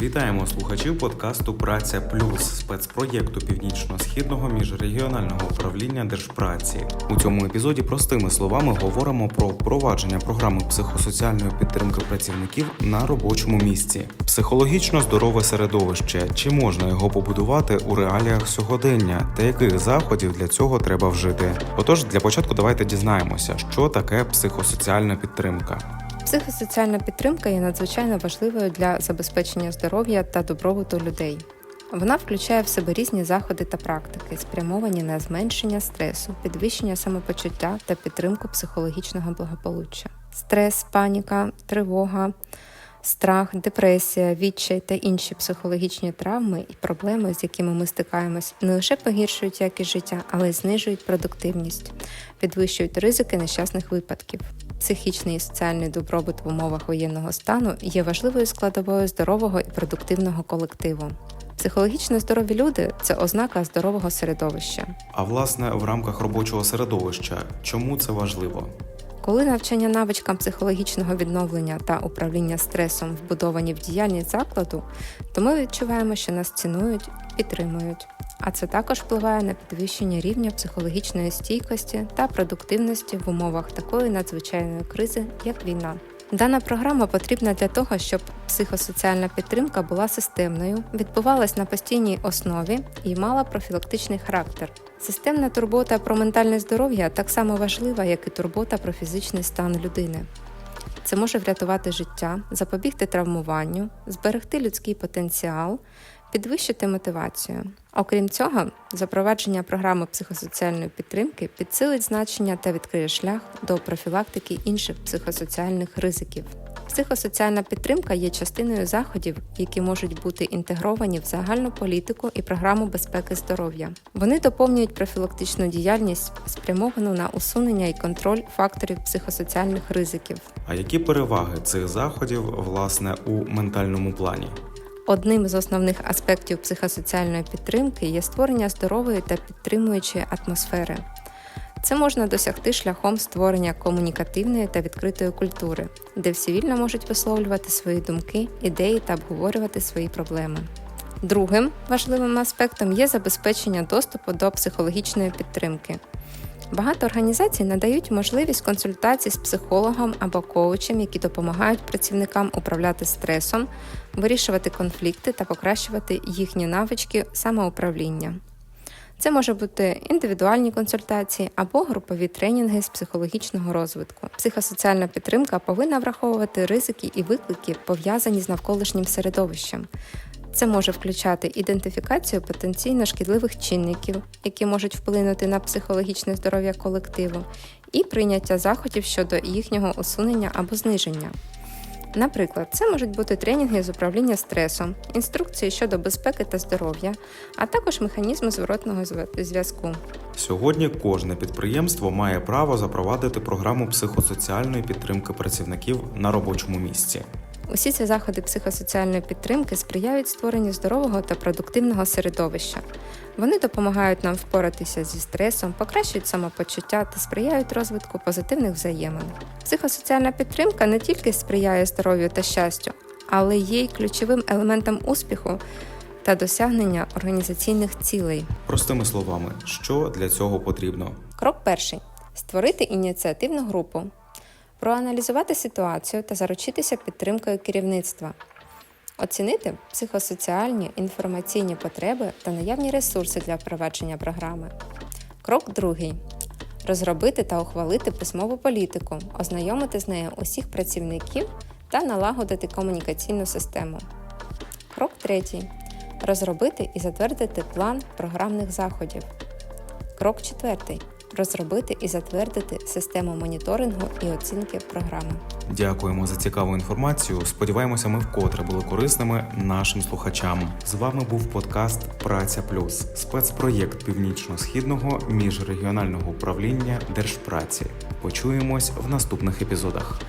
Вітаємо слухачів подкасту Праця Плюс спецпроєкту північно-східного міжрегіонального управління держпраці. У цьому епізоді простими словами говоримо про впровадження програми психосоціальної підтримки працівників на робочому місці, психологічно здорове середовище, чи можна його побудувати у реаліях сьогодення, та яких заходів для цього треба вжити. Отож, для початку давайте дізнаємося, що таке психосоціальна підтримка. Психосоціальна підтримка є надзвичайно важливою для забезпечення здоров'я та добробуту людей. Вона включає в себе різні заходи та практики, спрямовані на зменшення стресу, підвищення самопочуття та підтримку психологічного благополуччя. Стрес, паніка, тривога, страх, депресія, відчай та інші психологічні травми і проблеми, з якими ми стикаємось, не лише погіршують якість життя, але й знижують продуктивність, підвищують ризики нещасних випадків. Психічний і соціальний добробут в умовах воєнного стану є важливою складовою здорового і продуктивного колективу. Психологічно здорові люди це ознака здорового середовища. А власне, в рамках робочого середовища, чому це важливо? Коли навчання навичкам психологічного відновлення та управління стресом вбудовані в діяльність закладу, то ми відчуваємо, що нас цінують підтримують. А це також впливає на підвищення рівня психологічної стійкості та продуктивності в умовах такої надзвичайної кризи, як війна. Дана програма потрібна для того, щоб психосоціальна підтримка була системною, відбувалась на постійній основі і мала профілактичний характер. Системна турбота про ментальне здоров'я так само важлива, як і турбота про фізичний стан людини. Це може врятувати життя, запобігти травмуванню, зберегти людський потенціал, підвищити мотивацію. Окрім цього, запровадження програми психосоціальної підтримки підсилить значення та відкриє шлях до профілактики інших психосоціальних ризиків. Психосоціальна підтримка є частиною заходів, які можуть бути інтегровані в загальну політику і програму безпеки здоров'я. Вони доповнюють профілактичну діяльність, спрямовану на усунення і контроль факторів психосоціальних ризиків. А які переваги цих заходів власне у ментальному плані? Одним з основних аспектів психосоціальної підтримки є створення здорової та підтримуючої атмосфери. Це можна досягти шляхом створення комунікативної та відкритої культури, де всі вільно можуть висловлювати свої думки, ідеї та обговорювати свої проблеми. Другим важливим аспектом є забезпечення доступу до психологічної підтримки. Багато організацій надають можливість консультацій з психологом або коучем, які допомагають працівникам управляти стресом, вирішувати конфлікти та покращувати їхні навички самоуправління. Це може бути індивідуальні консультації або групові тренінги з психологічного розвитку. Психосоціальна підтримка повинна враховувати ризики і виклики, пов'язані з навколишнім середовищем. Це може включати ідентифікацію потенційно шкідливих чинників, які можуть вплинути на психологічне здоров'я колективу, і прийняття заходів щодо їхнього усунення або зниження. Наприклад, це можуть бути тренінги з управління стресом, інструкції щодо безпеки та здоров'я, а також механізми зворотного зв'язку. Сьогодні кожне підприємство має право запровадити програму психосоціальної підтримки працівників на робочому місці. Усі ці заходи психосоціальної підтримки сприяють створенню здорового та продуктивного середовища. Вони допомагають нам впоратися зі стресом, покращують самопочуття та сприяють розвитку позитивних взаємин. Психосоціальна підтримка не тільки сприяє здоров'ю та щастю, але є й ключовим елементом успіху та досягнення організаційних цілей. Простими словами, що для цього потрібно? Крок перший створити ініціативну групу, проаналізувати ситуацію та заручитися підтримкою керівництва, оцінити психосоціальні інформаційні потреби та наявні ресурси для впровадження програми. Крок другий розробити та ухвалити письмову політику, ознайомити з нею усіх працівників та налагодити комунікаційну систему. Крок третій розробити і затвердити план програмних заходів. Крок четвертий розробити і затвердити систему моніторингу і оцінки програми. Дякуємо за цікаву інформацію. Сподіваємося, ми вкотре були корисними нашим слухачам. З вами був подкаст Праця Плюс, спецпроєкт північно-східного міжрегіонального управління держпраці. Почуємось в наступних епізодах.